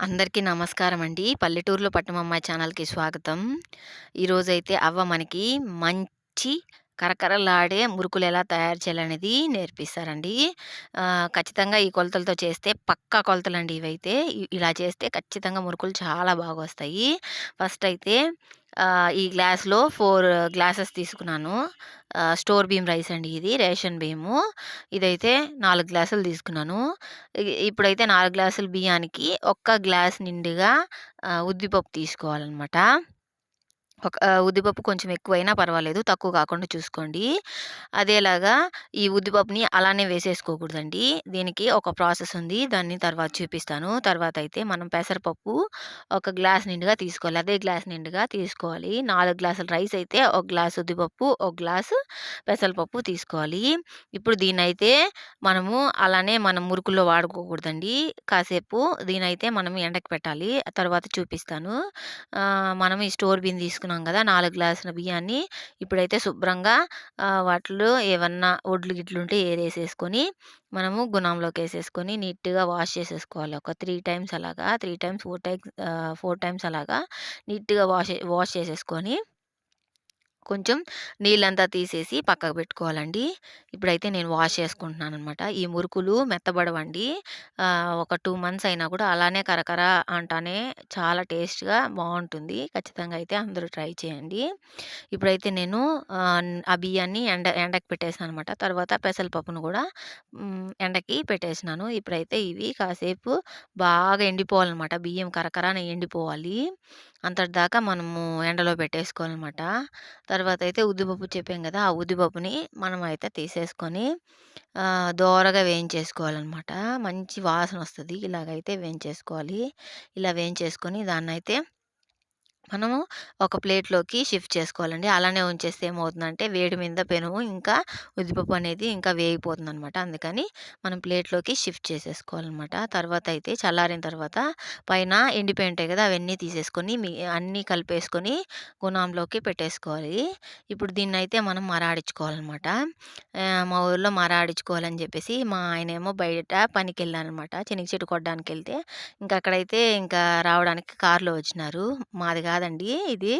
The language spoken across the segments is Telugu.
అందరికీ నమస్కారం అండి. పల్లెటూరులో పట్టమమ్మాయి ఛానల్‌కి స్వాగతం. ఈరోజైతే అవ్వ మనకి మంచి కరకరలాడే మురుకులు ఎలా తయారు చేయాలనేది నేర్పిస్తారండి. ఖచ్చితంగా ఈ కొలతలతో చేస్తే పక్కా కొలతలండి ఇవైతే. ఇలా చేస్తే ఖచ్చితంగా మురుకులు చాలా బాగా వస్తాయి ఫస్ట్ అయితే ఈ గ్లాస్‌లో ఫోర్ గ్లాసెస్ తీసుకున్నాను. స్టోర్ బియ్యం రైస్ అండి ఇది. రేషన్ బియ్యము. ఇదైతే నాలుగు గ్లాసులు తీసుకున్నాను. ఇప్పుడైతే నాలుగు గ్లాసుల బియ్యానికి ఒక్క గ్లాస్ నిండుగా ఉద్దిపప్పు తీసుకోవాలన్నమాట ఒక ఉద్దిపప్పు కొంచెం ఎక్కువైనా పర్వాలేదు. తక్కువ కాకుండా చూసుకోండి. అదేలాగా ఈ ఉద్దిపప్పుని అలానే వేసేసుకోకూడదండి. దీనికి ఒక ప్రాసెస్ ఉంది. దాన్ని తర్వాత చూపిస్తాను. తర్వాత అయితే మనం పెసరపప్పు ఒక గ్లాస్ నిండుగా తీసుకోవాలి. అదే గ్లాస్ నిండుగా తీసుకోవాలి. నాలుగు గ్లాసుల రైస్ అయితే ఒక గ్లాస్ ఉద్దిపప్పు, ఒక గ్లాసు పెసరపప్పు తీసుకోవాలి. ఇప్పుడు దీనైతే మనము అలానే మనం మురుకుల్లో వాడుకోకూడదండి. కాసేపు దీనైతే మనం ఎండకు పెట్టాలి. తర్వాత చూపిస్తాను. మనం ఈ స్టోర్ బియ్యం తీసుకున్నాం కదా నాలుగు గ్లాసుల బియ్యాన్ని ఇప్పుడైతే శుభ్రంగా వాటిలో ఏవన్నా ఒడ్లు గిడ్లు ఉంటే ఏరేసేసుకొని మనము గుణంలోకి వేసేసుకొని నీట్‌గా వాష్ చేసేసుకోవాలి. ఒక త్రీ టైమ్స్ అలాగా three times four times four times అలాగా నీట్‌గా వాష్ వాష్ చేసేసుకొని కొంచెం నీళ్ళంతా తీసేసి పక్కకు పెట్టుకోవాలండి. ఇప్పుడైతే నేను వాష్ చేసుకుంటున్నాను అనమాట ఈ మురుకులు మెత్తబడవండి. ఒక టూ మంత్స్ అయినా కూడా అలానే కరకర అంటానే చాలా టేస్ట్‌గా బాగుంటుంది ఖచ్చితంగా అయితే అందరూ ట్రై చేయండి. ఇప్పుడైతే నేను ఆ బియ్యాన్ని ఎండ ఎండకి పెట్టేసాననమాట. తర్వాత పెసరపప్పును కూడా ఎండకి పెట్టేసినాను. ఇప్పుడైతే ఇవి కాసేపు బాగా ఎండిపోవాలనమాట. బియ్యం కరకరన ఎండిపోవాలి. అంతటి దాకా మనము ఎండలో పెట్టేసుకోవాలనమాట. తర్వాతయితే ఉద్దిపప్పు చెప్పాం కదా ఆ ఉద్దిపప్పుని మనమైతే తీసేసుకొని దోరగా వేయించేసుకోవాలనమాట. మంచి వాసన వస్తుంది ఇలాగైతే వేయించేసుకోవాలి. ఇలా వేయించేసుకొని దాన్నైతే మనము ఒక ప్లేట్‌లోకి షిఫ్ట్ చేసుకోవాలండి. అలానే ఉంచేస్తే ఏమవుతుందంటే వేడి మీద పెనుము ఇంకా ఉద్దిపప్పు అనేది ఇంకా వేగిపోతుందనమాట. అందుకని మనం ప్లేట్‌లోకి షిఫ్ట్ చేసేసుకోవాలన్నమాట తర్వాత అయితే చల్లారిన తర్వాత పైన ఎండిపోయి ఉంటాయి అవన్నీ తీసేసుకొని మీ అన్నీ కలిపేసుకొని గుణంలోకి పెట్టేసుకోవాలి. ఇప్పుడు దీన్నైతే మనం మరాడించుకోవాలన్నమాట మా ఊర్లో మరాడించుకోవాలని చెప్పేసి మా ఆయనేమో బయట పనికి వెళ్ళారనమాట చెనిగి చెట్టు కొట్టడానికి వెళ్తే ఇంకా అక్కడైతే ఇంకా రావడానికి కార్‌లో వచ్చినారు. మాది కాదండి ఇది.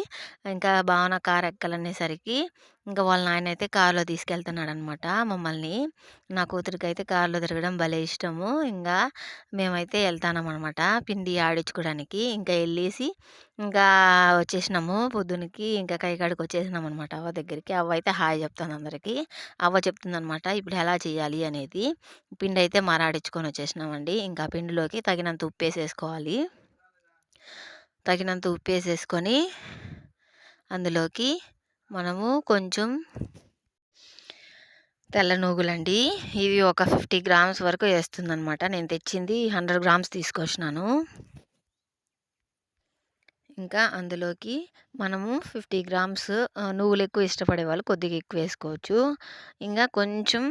ఇంకా భావన కార్ ఎక్కాలనేసరికి ఇంకా వాళ్ళ నాయనైతే తీసుకెళ్తున్నాడు తీసుకెళ్తున్నాడనమాట మమ్మల్ని. నా కూతురికి అయితే కార్‌లో తిరగడం భలే ఇష్టము. ఇంకా మేమైతే ఎళ్తాన్నామనమాట పిండి ఆడించుకోవడానికి. ఇంకా వెళ్ళేసి ఇంకా వచ్చేసినాము పొద్దునకి ఇంకా కైకాడికి వచ్చేసినామనమాట అవ్వ దగ్గరికి. అవ్వ అయితే హాయ్ చెప్తాను అందరికీ అవ్వ చెప్తుందనమాట ఇప్పుడు ఎలా చేయాలి అనేది. పిండి అయితే మరాడించుకొని వచ్చేసినామండి. ఇంకా పిండిలోకి తగినంత ఉప్పు వేసేసుకోవాలి తగినంత ఉప్పు వేసేసుకొని అందులోకి మనము కొంచెం తెల్ల నూగులండి. ఇవి ఒక 50 గ్రామ్స్ వరకు వేస్తుందనమాట నేను తెచ్చింది 100 గ్రామ్స్ తీసుకొచ్చినాను. ఇంకా అందులోకి మనము 50 గ్రామ్స్ నువ్వులు ఎక్కువ ఇష్టపడే వాళ్ళు కొద్దిగా ఎక్కువ వేసుకోవచ్చు. ఇంకా కొంచెం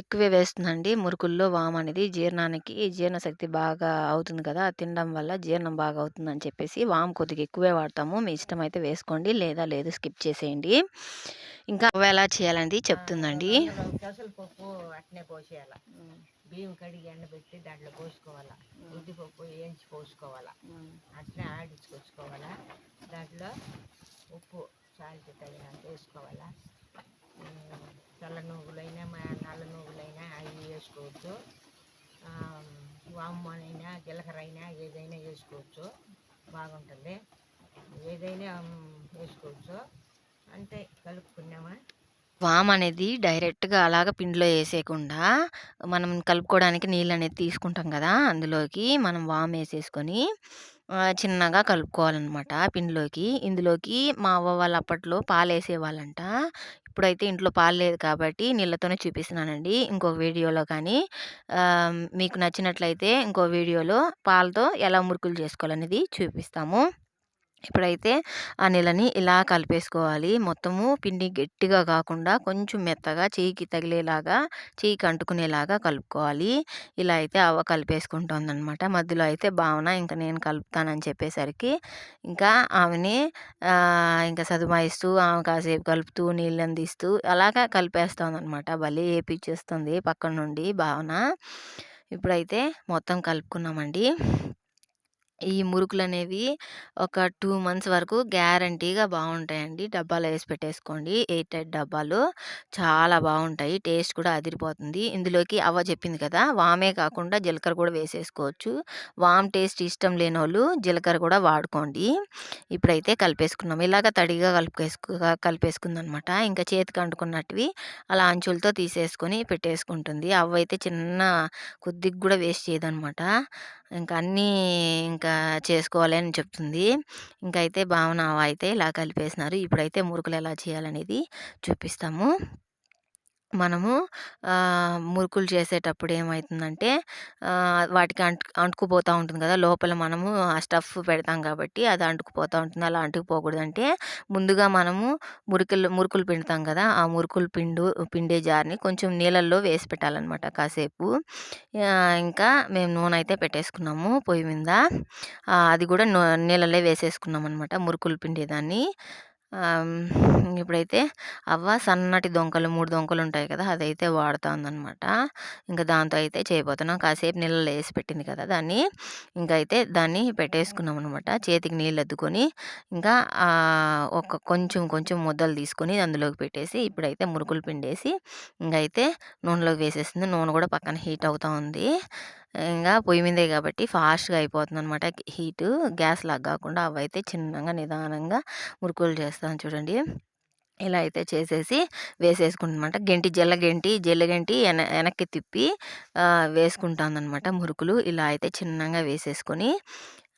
ఎక్కువే వేస్తున్నానండి మురుకుల్లో వామనేది జీర్ణానికి జీర్ణశక్తి బాగా అవుతుంది కదా! తినడం వల్ల జీర్ణం బాగా అవుతుందని చెప్పేసి వాము కొద్దిగా ఎక్కువే వాడతాము. మీ ఇష్టమైతే వేసుకోండి. లేదా లేదు స్కిప్ చేసేయండి. ఇంకా ఎలా చేయాలనేది చెప్తుందండి. పెసరపప్పు అట్నే పోసేయాల. బియ్యం కడిగి ఎండబెట్టి దాంట్లో పోసుకోవాలా. ఉద్దిపప్పు వేయించి పోసుకోవాలా. అట్నే ఆడించుకొచ్చుకోవాలా. దాంట్లో ఉప్పు సాల్ట్ తగినంత వేసుకోవాలా. తెల్ల నువ్వులైనా మా నల్ల నువ్వులైనా అవి వేసుకోవచ్చు. వామ్మనైనా జీలకర్ర అయినా ఏదైనా వేసుకోవచ్చు. బాగుంటుంది. ఏదైనా వేసుకోవచ్చు. అంతే కలుపుకున్నామా? అనేది డైరెక్ట్‌గా అలాగా పిండిలో వేసేయకుండా మనం కలుపుకోవడానికి నీళ్ళు అనేది తీసుకుంటాం కదా అందులోకి మనం వామ్ వేసేసుకొని చిన్నగా కలుపుకోవాలన్నమాట పిండిలోకి. ఇందులోకి మా అవ్వ వాళ్ళు అప్పట్లో పాలు వేసేవాళ్ళంట ఇప్పుడైతే ఇంట్లో పాలు లేదు కాబట్టి నీళ్ళతోనే చూపిస్తున్నానండి. ఇంకో వీడియోలో కానీ మీకు నచ్చినట్లయితే ఇంకో వీడియోలో పాలతో ఎలా మురుకులు చేసుకోవాలనేది చూపిస్తాము. ఇప్పుడైతే ఆ నీళ్ళని ఇలా కలిపేసుకోవాలి. మొత్తము పిండి గట్టిగా కాకుండా కొంచెం మెత్తగా చెయ్యికి తగిలేలాగా, చెయ్యికి అంటుకునేలాగా కలుపుకోవాలి. ఇలా అయితే అవ్వ కలిపేసుకుంటుందన్నమాట మధ్యలో అయితే భావన ఇంకా నేను కలుపుతానని చెప్పేసరికి ఇంకా ఆమెని ఇంకా సదుమాయిస్తూ ఆమె కాసేపు కలుపుతూ నీళ్ళందిస్తూ అలాగా కలిపేస్తోందనమాట. భలే ఏపిచ్చేస్తుంది పక్కన నుండి భావన. ఇప్పుడైతే మొత్తం కలుపుకున్నామండి. ఈ మురుకులనేవి ఒక 2 మంత్స్ వరకు గ్యారంటీగా బావుంటాయండి. డబ్బాలో ఏసి పెట్టేసుకోండి. ఎయిర్ టైట్ డబ్బాలో. చాలా బావుంటాయి. టేస్ట్ కూడా అదిరిపోతుంది. ఇందులోకి అవ్వ చెప్పింది కదా! వామే కాకుండా జీలకర్ర కూడా వేసేసుకోవచ్చు. వామ్ టేస్ట్ ఇష్టం లేనోళ్ళు జీలకర్ర కూడా వాడుకోండి. ఇప్పుడైతే కలిపేసుకున్నాం. ఇలాగ తడిగా కలిపేసుకు కలిపేసుకుందనమాట. ఇంకా చేతికి అంటుకున్నటివి అలా అంచులతో తీసేసుకొని పెట్టేసుకుంటుంది. అవ్వయితే చిన్న కొద్దిగా కూడా వేస్ట్ చేయదనమాట. ఇంక అన్నీ ఇంకా చేసుకోవాలి అని చెప్తుంది. ఇంకైతే భావన అయితే ఇలా కలిపేసినారు. ఇప్పుడైతే మురుకులు ఎలా చేయాలనేది చూపిస్తాము. మనము మురుకులు చేసేటప్పుడు ఏమవుతుందంటే వాటికి అంటు అంటుకుపోతూ ఉంటుంది కదా! లోపల మనము ఆ స్టఫ్ పెడతాం కాబట్టి అది అంటుకుపోతూ ఉంటుంది. అలా అంటుకుపోకూడదంటే ముందుగా మనము మురుకులు మురుకులు పిండుతాం కదా! ఆ మురుకులు పిండు పిండే జార్‌ని కొంచెం నీళ్ళల్లో వేసి పెట్టాలనమాట కాసేపు. ఇంకా మేము నూనె అయితే పెట్టేసుకున్నాము పొయ్యి మీద. అది కూడా నూ వేసేసుకున్నాం వేసేసుకున్నామనమాట మురుకులు పిండేదాన్ని. ఇప్పుడైతే అవ్వ సన్నటి దొంకలు మూడు దొంకలు ఉంటాయి కదా! అదైతే వాడుతాందనమాట. ఇంకా దాంతో అయితే చేయబోతున్నాం. కాసేపు నీళ్ళలో వేసి పెట్టింది కదా! దాన్ని ఇంకైతే దాన్ని పెట్టేసుకున్నాం అనమాట చేతికి నీళ్ళు అద్దుకొని ఇంకా ఒక కొంచెం కొంచెం ముద్దలు తీసుకొని అందులోకి పెట్టేసి ఇప్పుడైతే మురుకులు పిండేసి ఇంగైతే నూనెలోకి వేసేసింది. నూనె కూడా పక్కన హీట్ అవుతూ ఉంది. ఇంకా పొయ్యి మీదే కాబట్టి ఫాస్ట్‌గా అయిపోతుంది అనమాట హీటు. గ్యాస్‌లాగా కాకుండా అవైతే చిన్నగా నిదానంగా మురుకులు చేస్తాను చూడండి. ఇలా అయితే చేసేసి వేసేసుకుంటనమాట. గెంటి జల్ల గెంటి, జల్ల గెంటి ఎన వెనక్కి తిప్పి వేసుకుంటాను అనమాట మురుకులు. ఇలా అయితే చిన్నగా వేసేసుకొని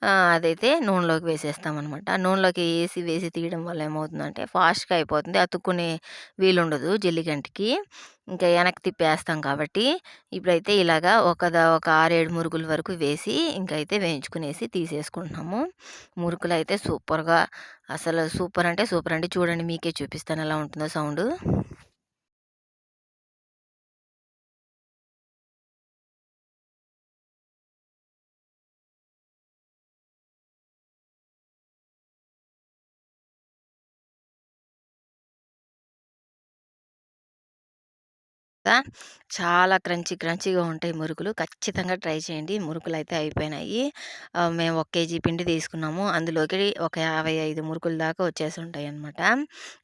అదైతే నూనెలోకి వేసేస్తామనమాట. నూనెలోకి వేసి వేసి తీయడం వల్ల ఏమవుతుందంటే ఫాస్ట్‌గా అయిపోతుంది. అతుక్కునే వీలుండదు జల్లిగంటికి. ఇంకా వెనక్కి తిప్పేస్తాం కాబట్టి ఇప్పుడైతే ఇలాగా ఒక ఒక ఆరేడు మురుగుల వరకు వేసి ఇంకైతే వేయించుకునేసి తీసేసుకుంటున్నాము. మురుకులైతే సూపర్‌గా అసలు సూపర్ అంటే సూపర్ అండి. చూడండి మీకే చూపిస్తాను ఎలా ఉంటుందో సౌండ్ చాలా క్రంచీ క్రంచీగా ఉంటాయి మురుకులు. ఖచ్చితంగా ట్రై చేయండి. మురుకులైతే అయిపోయినాయి. మేము ఒక కేజీ పిండి తీసుకున్నాము. అందులోకి ఒక 55 మురుకుల దాకా వచ్చేసి ఉంటాయి అనమాట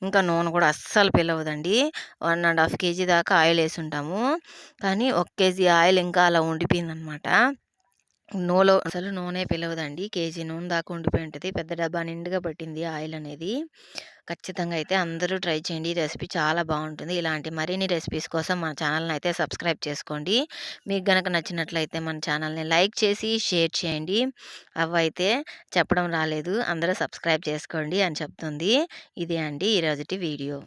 ఇంకా నూనె కూడా అస్సలు పిలవదండి. 1 ½ కేజీ దాకా ఆయిల్ వేసి ఉంటాము కానీ ఒక కేజీ ఆయిల్ ఇంకా అలా ఉండిపోయిందనమాట. నూలో అసలు నూనె పిలవదండి. కేజీ నూనె దాకా ఉండిపోయి ఉంటుంది పెద్ద డబ్బా నిండుగా పట్టింది ఆయిల్ అనేది. ఖచ్చితంగా అయితే అందరూ ట్రై చేయండి. ఈ రెసిపీ చాలా బాగుంటుంది ఇలాంటి మరిన్ని రెసిపీస్ కోసం మన ఛానల్‌ని అయితే సబ్స్క్రైబ్ చేసుకోండి. మీకు గనక నచ్చినట్లయితే మన ఛానల్‌ని లైక్ చేసి, షేర్ చేయండి. అవైతే చెప్పడం రాలేదు. అందరూ సబ్స్క్రైబ్ చేసుకోండి అని చెప్తుంది. ఇదే అండి ఈరోజుటి వీడియో.